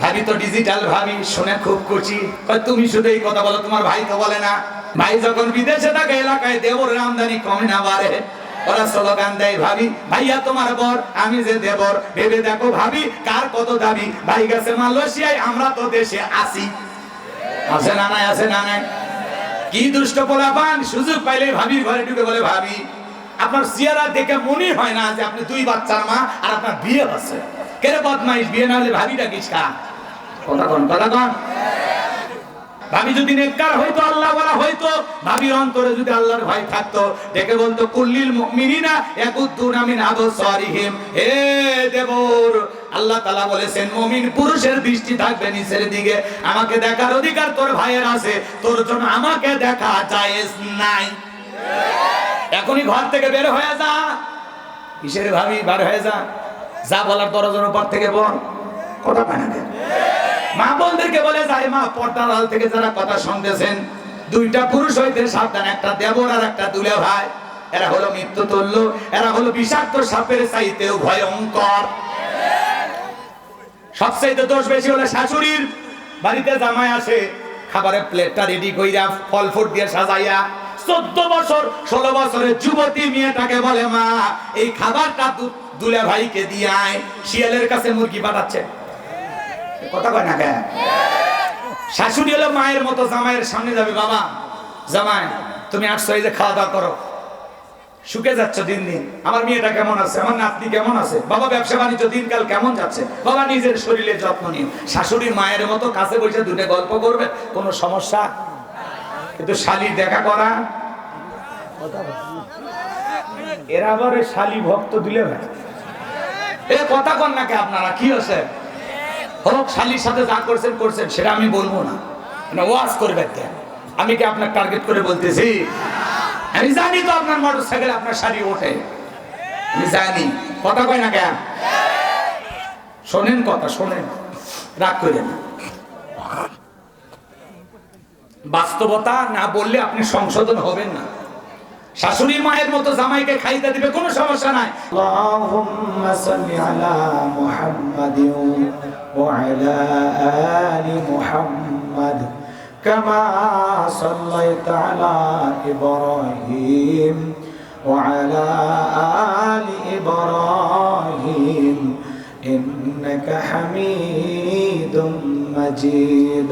ভাবি তো ডিজিটাল ভাবি, শুনে খুব খুশি। তুমি শুধু এই কথা বলো, তোমার ভাই তো বলে না। ভাই যখন বিদেশে থাকে, এলাকায় দেবরের আমদানি কমে না বাড়ে। ওরা স্লোগান দেয়, ভাবি, ভাইয়া, তোমার বর, আমি যে দেবর, ভেবে দেখো ভাবি, কার কত দাবি? ভাই গেছে মালয়েশিয়ায়, আমরা তো দেশে আসি আছে না নাই, আছে না নাই। কি দুষ্ট পোলা পান সুযোগ পাইলে ভাবির ঘরে ঢুকে বলে, ভাবি, আপনার চেহারা দেখে মনে হয় না যে আপনি দুই বাচ্চার মা আর আপনার বিয়ে আছে কেন বদমাইশ? বিয়ে না হলে ভাবিটা কিস কা কথা কন কথা কন ভাবি যদি নেককার হইতো আল্লাহ বলা হইতো, ভাবির অন্তরে যদি আল্লাহর ভয় থাকতো দেখে বলতো, কুল্লিল মুমিনিনা ইয়াকুদ্দুনা মিন আবসারিহিম। হে দেবর, আল্লাহ তাআলা বলেছেন, মুমিন পুরুষের দৃষ্টি থাকবে নিচের দিকে। আমাকে দেখার অধিকার তোর ভাইয়ের আছে। তোর জন্য আমাকে দেখা জায়েজ নাই। এখনই ঘর থেকে বের হয়ে যা। কিসের ভাবি? বার হয়ে যা। যা বলার দরজার উপর থেকে বল। কথা পায় না মা বোনদেরকে বলে যায় মা, পর্দার আড়াল থেকে যারা কথা শুনতেছেন, দুইটা পুরুষ হইতে সাবধান, একটা দেবর আর একটা দুলে ভাই। এরা হলো মৃত্যু তুল্য এরা হলো বিষাক্ত সাপের চাইতেও ভয়ঙ্কর। সবচাইতে দোষ বেশি হলো শাশুড়ির। বাড়িতে জামাই আসে খাবারের প্লেটটা রেডি কইরা ফল ফুট দিয়ে সাজাইয়া চোদ্দ বছর, ষোলো বছরের যুবতী মেয়েটাকে বলে, মা, এই খাবারটা দু- দুলে ভাইকে দিয়ে আয়, শিয়ালের কাছে মুরগি পাঠাচ্ছে। কথা কয় না কেন? শাশুড়ি হলো মায়ের মতো, জামাইয়ের সামনে যাবে, বাবা। জামাই, তুমি আসছো, এই যে খাওয়া দাওয়া করো। শুকে যাচ্ছ দিন দিন। আমার মেয়েটা কেমন আছে? আমার নাতনি কেমন আছে? বাবা, ব্যবসা বাণিজ্য দিনকাল কেমন যাচ্ছে? বাবা, নিজের শরীরে যত্ন নিন শাশুড়ি মায়ের মতো কাছে বসে দুটো গল্প করবে, কোনো সমস্যা? কিন্তু শালির দেখা করা। এরা আবার শালি ভক্ত দিলে ভাই। এ কথা কন নাকি আপনারা, কি আছে হোক, শালির সাথে যা করছেন করছেন, সেটা আমি বলব না। মানে ওয়াজ আমি কি আপনার টার্গেট করে বলতেছি? আমি জানি তো আপনার মোটর সাইকেল আপনার শাড়ি ওঠে। আমি জানি। কথা কয় না কেন শোনেন কথা, শোনেন। রাগ করেন বাস্তবতা না বললে আপনি সংশোধন হবেন না। শাশুড়ি মায়ের মতো জামাইকে খাইতে দিবে কোনো সমস্যা নাই اللهم صل على محمد وعلى آل محمد كما صليت على إبراهيم وعلى آل إبراهيم إنك حميد مجيد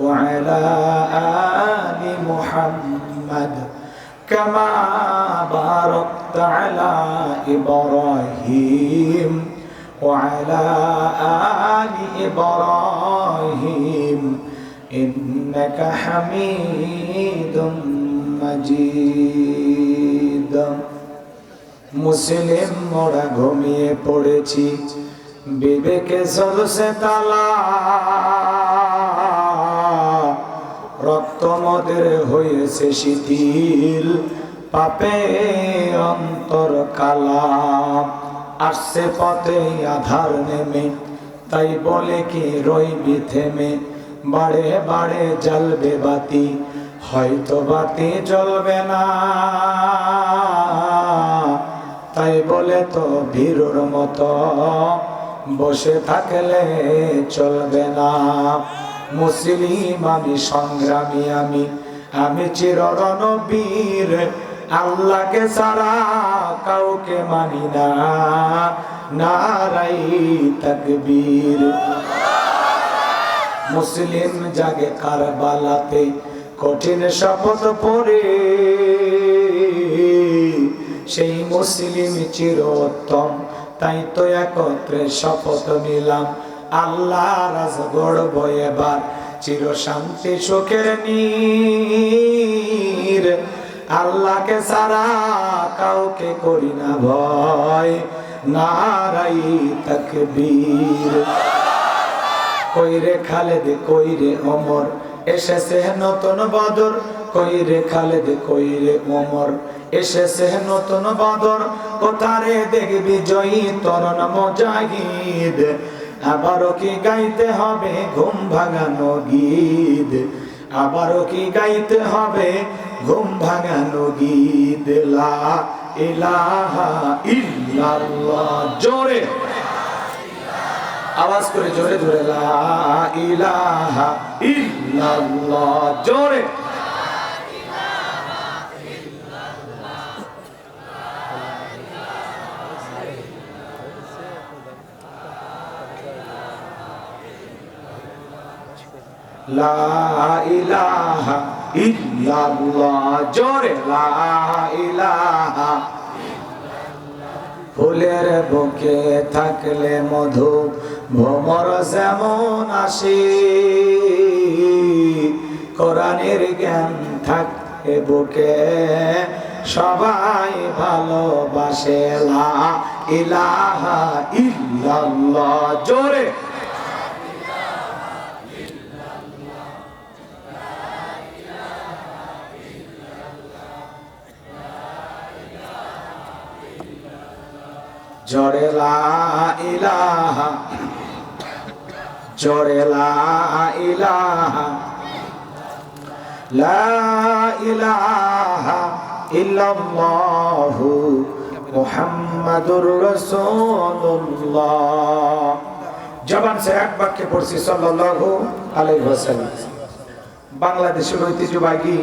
وعلى آل محمد كما باركت على إبراهيم وعلى آل إبراهيم إنك حميد مجيد মুসলিম মোরা ঘুমিয়ে পড়েছি বিবেকে চলছে তালা রক্তমদের হয়েছে শিথিল। পাপে অন্তর কালা আসছে পথে আধার নেমে, তাই বলে কি রইবি থেমে? বাড়ে বাড়ে জ্বলবে বাতি, হয়তো বাতি জ্বলবে না। তাই বলে তো ভীরুর মতো, বসে থাকলে চলবে না। মুসলিম আমি, সংগ্রামী আমি আমি চির রণবীর আল্লাহকে ছাড়া কাউকে মানি না। নারাই তকবীর। মুসলিম জাগে কারবালাতে কঠিন শপথ পড়ে সেই মুসলিম চিরোত্তম, তাই তো একত্রে শপথ নিলাম। আল্লাহ রাজ গড়ব এবার। চির শান্তি সুখের নীর। আল্লাহকে সারা কাউকে করি না ভয়। নারাই তকবীর। কইরে খালেদ, কইরে অমর এসেছে নতুন বদর। কইরে খালেদ, কইরে অমর এসেছে নতুন বদর। কোথারে দেখবি জয়ী তরণ মজাহিদ? আবারও কি গাইতে হবে ঘুম ভাঙানো গীত? আবারও কি গাইতে হবে ঘুম ভাঙানো গীত? লা জোরে। আওয়াজ করে জোরে জোরে লা ইলাহা ইল্লাল্লাহ। জোরে। ফুলের বুকে থাকলে মধু ভ্রমর যেমন আসে। কোরআনের জ্ঞান থাকে বুকে সবাই ভালোবাসে। লা ইলাহা ইল্লাল্লাহ, জোরে জোরে ইলাহা জোরে ইলাহা, লা জবান সে এক বাক্যে পড়ছি, সাল্লাল্লাহু আলাইহি বাংলাদেশের ঐতিহ্যবাহী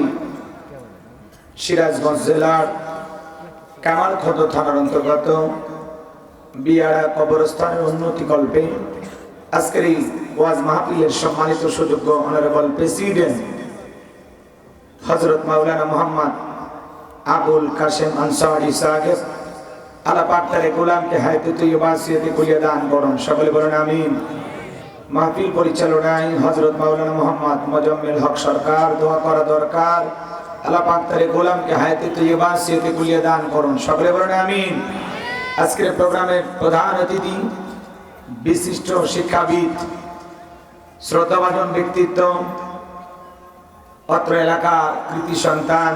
সিরাজগঞ্জ জেলার কামালখদ থানার অন্তর্গত বিয়ারা কবরস্থানের উন্নতি কল্পে আজকের এই ওয়াজ মাহফিলের সম্মানিত সুযোগ্য অনারেবল প্রেসিডেন্ট হজরত মাওলানা মোহাম্মদ আবুল কাশেম আনসারি সাহেব আলা পাকতারে গোলামকে হায়তে তুই বাসিয়াতে কুলিয়া দান করুন। সকলে বলেন আমিন। মাহফিল পরিচালনায় হজরত মাওলানা মোহাম্মদ মজম্মেল হক সরকার দোয়া করা দরকার। আলা পাকতারে গোলামকে হায়তে তুই বাসিয়াতে কুলিয়া দান করুন। সকলে বলেন আমিন। আজকের প্রোগ্রামের প্রধান অতিথি, বিশিষ্ট শিক্ষাবিদ, শ্রদ্ধাভাজন ব্যক্তিত্ব, অত্র এলাকা কৃতি সন্তান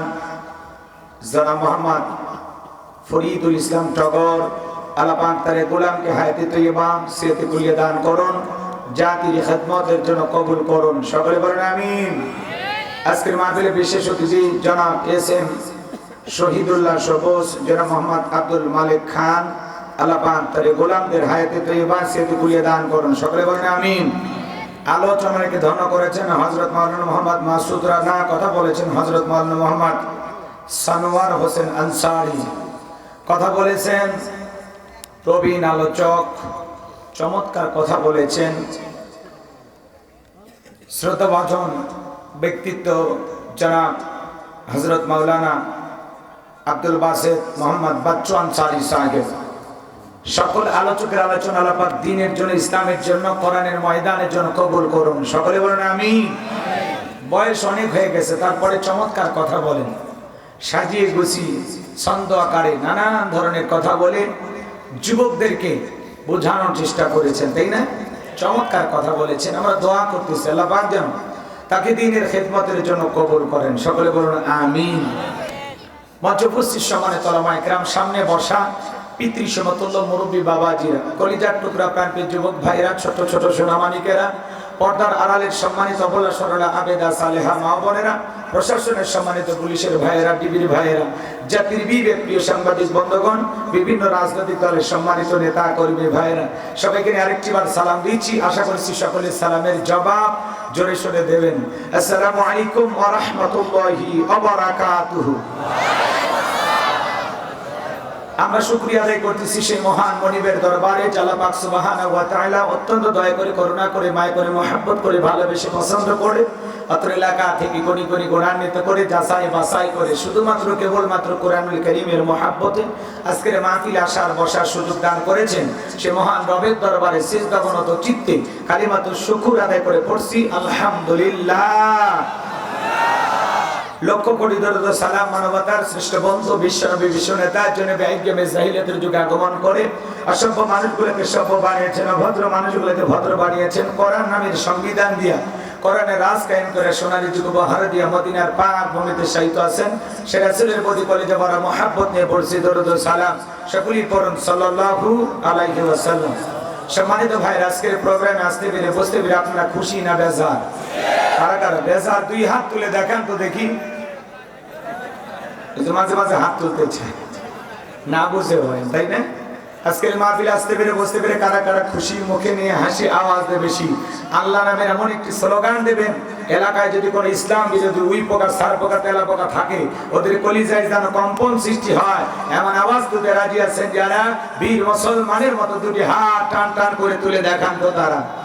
জনা মোহাম্মদ ফরিদুল ইসলাম টগর আলাপাক তারে গোলামকে হায়াতে তৈবা সিয়াতে কুলিয়ে দান করুন, জাতির খেদমতের জন্য কবুল করুন। সকলে বলেন আমিন। আজকের মাহফিলে বিশেষ অতিথি জনাব এস এম শহীদুল্লাহ সবুজ জনাব মোহাম্মদ আব্দুল মালিক খান আলাপাক তারে গোলামদের হায়াতে তৈবা সিয়াতে কুলিয়ে দান করুন। সকলে বলেন আমিন। আলোচনাকে করেছেন হজরত মোহাম্মদ মাসুদ কথা বলেছেন হজরত সানোয়ার হোসেন আনসারি। কথা বলেছেন আলোচক, চমৎকার কথা বলেছেন। শ্রোতাভাজন ব্যক্তিত্ব, জনাব হজরত মাওলানা আব্দুল বাসেদ মোহাম্মদ বাচ্চু আনসারি সাহেব। সকল আলোচকের আলোচনা আলাপাক দিনের জন্য, ইসলামের জন্য, কোরআনের ময়দানের জন্য কবুল করুন। সকলে বলেন আমি বয়স অনেক হয়ে গেছে, তারপরে চমৎকার কথা বলেন। সাজিয়ে গুছিয়ে, ছন্দ আকারে নানান ধরনের কথা বলে যুবকদেরকে বোঝানোর চেষ্টা করেছেন, তাই না? চমৎকার কথা বলেছেন। আমরা দোয়া করতেছি, আল্লাহ যেন তাকে দিনের খেদমতের জন্য কবুল করেন। সকলে বলুন আমিন। মঞ্চপুষ্টির সমানে তলামায় গ্রাম সামনে বসা পিতৃ সমতুল্য মুরব্বী বাবাজিরা, কলিজার টুকরা প্রান্তের যুবক ভাইরা ছোট ছোট সোনামানিকেরা, পর্দার আড়ালের সম্মানিত বলা সরলা আবেদা সালেহা মা বোনেরা, প্রশাসনের সম্মানিত পুলিশের ভাইয়েরা, ডিবির ভাইয়েরা, জাতির বিবেক প্রিয় সাংবাদিক বন্ধগণ, বিভিন্ন রাজনৈতিক দলের সম্মানিত নেতা, কর্মী ভাইয়েরা, সবাইকে আরেকটি বার সালাম দিচ্ছি। আশা করছি সকলের সালামের জবাব জোরে সোরে দেবেন। আসসালামু আলাইকুম ওয়া রাহমাতুল্লাহি ওয়া বারাকাতুহু। আমরা শুক্রিয়া আদায় করতেছি সেই মহান মনিবের দরবারে জালা পাক সুবহানাহু ওয়া তাআলা অত্যন্ত দয়া করে, করুণা করে, মায় করে, মহব্বত করে, ভালোবেসে পছন্দ করে, অত্র এলাকা থেকে কোনি কোনি গুণান্বিত করে, যাচাই বাছাই করে, শুধুমাত্র কেবলমাত্র কোরআনুল করিমের মহাব্বতে আজকের মাহফিল আসার, বসার সুযোগ দান করেছেন সে মহান রবের দরবারে সিজদাবনত চিত্তে কালিমাতুর শুকুর আদায় করে পড়ছি, আলহামদুলিল্লাহ। লক্ষ কোটি দরদ সালাম, মানবতার শ্রেষ্ঠ বন্ধু, বিশ্বনবী বিশ্ব নেতার জন্য ব্যয়জ্ঞামে জাহিলিয়াতের যুগে আগমন করে অসভ্য মানুষগুলোকে সভ্য বানিয়েছেন, অভদ্র মানুষগুলোকে ভদ্র বানিয়েছেন, কোরআন নামের সংবিধান দিয়া, কোরআনে রাজ কায়েম করে সোনালী যুগ বহার দিয়া মদিনার পাক ভূমিতে সাহিত্য আছেন। সে রাসূলের প্রতি কলেজে বড় মহাব্বত নিয়ে পড়ছি, দরুদ সালাম। সকলেই পড়ুন, সাল্লাল্লাহু আলাইহি ওয়াসাল্লাম। সম্মানিত ভাই আজকের প্রোগ্রামে আসতে পেরে বসতে পেরে আপনারা খুশি না বেজার? দেবে এলাকায় যদি কোনো ইসলাম বিরোধী উই পোকা, সার পোকা, তেলা পোকা থাকে, ওদের কলিজায় যেন কম্পন সৃষ্টি হয়, এমন আওয়াজ দিতে রাজি আছেন যারা, বীর মুসলমানের মতো দুটি হাত টান টান করে তুলে দেখান তো তারা।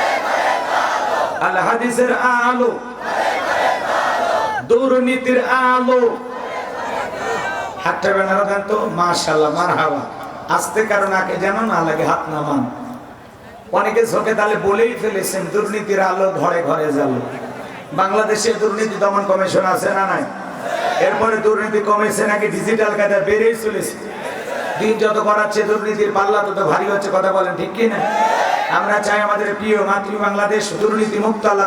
আল হাদিসের আলো। দুর্নীতির আলো। হাতটা বেনারা দেন তো মাশাল্লাহ মার হাওয়া আসতে কারণ আগে যেন না লাগে, হাত নামান অনেকে চোখে তাহলে বলেই ফেলেছেন, দুর্নীতির আলো ঘরে ঘরে জ্বালো। বাংলাদেশে দুর্নীতি দমন কমিশন আছে না নাই? এরপরে দুর্নীতি কমেছে নাকি ডিজিটাল কায়দা বেড়েই চলেছে? দিন যত করাচ্ছে দুর্নীতির পাল্লা তত ভারী হচ্ছে, কথা বলেন ঠিক কি না আমরা চাই আমাদের প্রিয় মাতৃ বাংলাদেশ দুর্নীতি মুক্ত